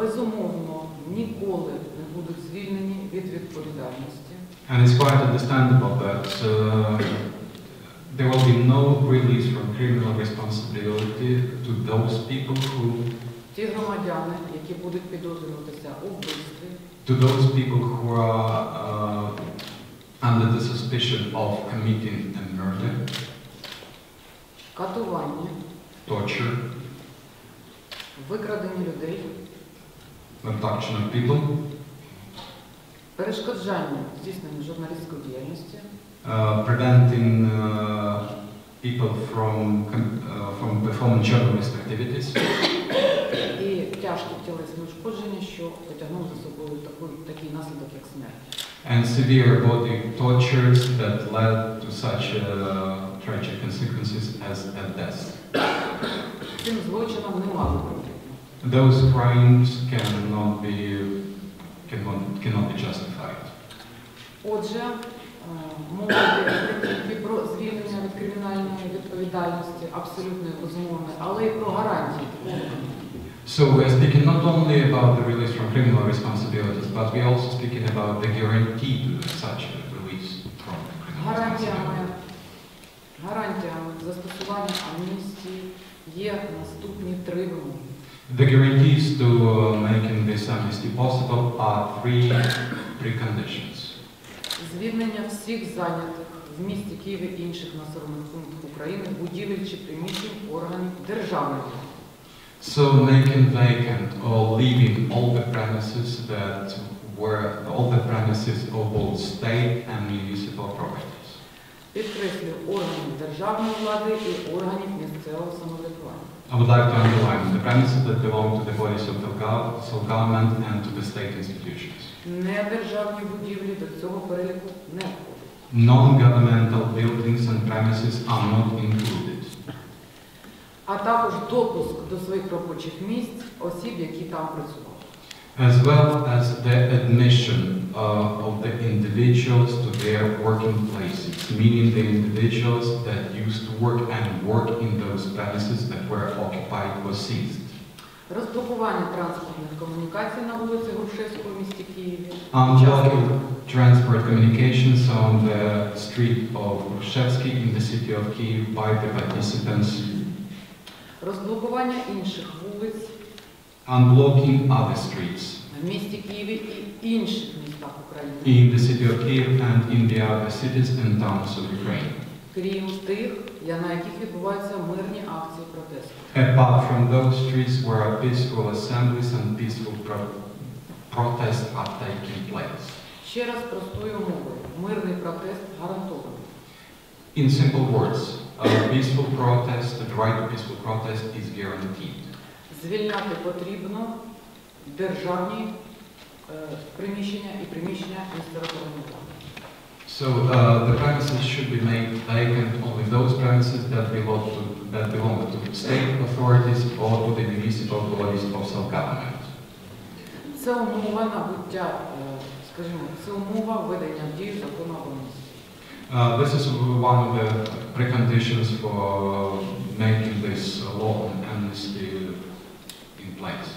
безумовно ніколи не будуть звільнені від відповідальності. And it's quite understandable that uh, there will be no release from criminal responsibility to those people who ті громадяни, які будуть підозрюватися у вбивстві, to those people who are uh, under the suspicion of committing a murder, катування, torture, викрадення людей, abduction of people, перешкоджанню здійсненню журналістської діяльності, uh, preventing uh, people from uh, from performing journalist activities, і тяжкі тілесні ушкодження, що потягнули за собою такий наслідок, як смерть. and severe body tortures that led to such uh, tragic consequences as a death. Цим злочином нема виправдання. Those crimes cannot be cannot, cannot be justified. Отже, е, мова тільки про звільнення від кримінальної відповідальності, абсолютної безумовної, але й про гарантії. So we're speaking not only about the release from criminal responsibilities, but we're also speaking about the guarantee to such a release from criminal Гарантіями, гарантіями застосування амністії є наступні три вимоги. The guarantees to uh, making this amnesty possible are three preconditions. Звільнення всіх зайнятих в місті Києві і інших населених пунктах України будівель чи приміщень органів державної влади. So making vacant or leaving all the premises that were all the premises of both state and municipal properties. Підкреслюю органів державної влади і органів місцевого самоврядування. I would like to underline the premises that belong to the bodies of the so government and to the state institutions. Недержавні будівлі до цього переліку не входять. Non-governmental buildings and premises are not included, А також допуск до своїх робочих місць осіб, які там працювали. as well as the admission uh, of the individuals to their working places, meaning the individuals that used to work and work in those premises that were occupied or seized. Розблокування транспортних комунікацій на вулиці Грушевського в місті Києві. Unblocking transport communications on the street of Grushevsky in the city of Kiev by the participants. Розблокування інших вулиць Unblocking other streets В місті Києві і інших містах України, in the city of Kiev and in the other cities and towns of Ukraine. крім тих, на яких відбуваються мирні акції протесту. Apart from those streets where peaceful assemblies and peaceful pro- protests are taking place. Ще раз простою мовою. Мирний протест гарантований. In simple words, a peaceful protest, the right to peaceful protest is guaranteed. Звільняти потрібно державні е, приміщення і приміщення місцевого влади. So uh, the premises should be made vacant only those premises that belong to that belong to state authorities or to the municipal bodies of self-government. Це умова набуття, е, скажімо, це умова введення в дію закону об амністії. Uh, this is one of the preconditions for making this law on amnesty in place.